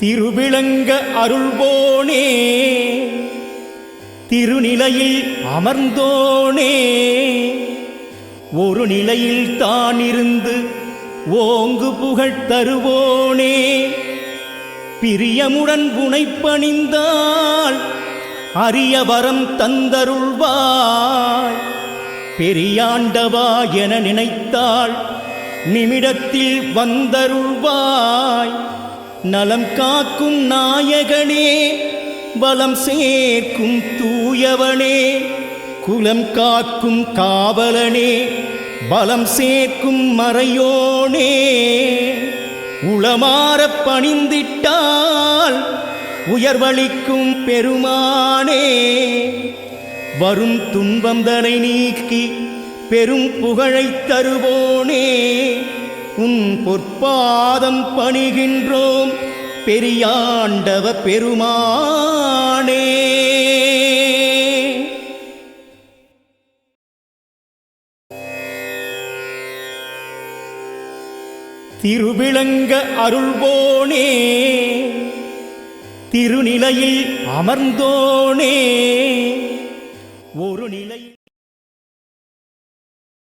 திருவிளங்க அருள்வோனே. திருநிலையில் அமர்ந்தோனே. ஒரு நிலையில் தான் இருந்து ஓங்கு புகழ் தருவோனே. பிரியமுடன் புனைப்பணிந்தால் அரிய வரம் தந்தருள்வாய் பெரியாண்டவா என நினைத்தாள் நிமிடத்தில் வந்தருள்வாய். நலம் காக்கும் நாயகனே பலம் சேர்க்கும் தூயவனே குலம் காக்கும் காவலனே பலம் சேர்க்கும் மறையோனே. உளமாற பணிந்திட்டால் உயர்வளிக்கும் பெருமானே. வரும் துன்பம் தனை நீக்கி பெரும் புகழைத் தருவோனே. உன் பொற்பாதம் பணிகின்றோம். பெரியாண்டவ பெருமானே. திருவிளங்க அருள்வோனே. திருநிலையில் அமர்ந்தோனே. ஒரு நிலை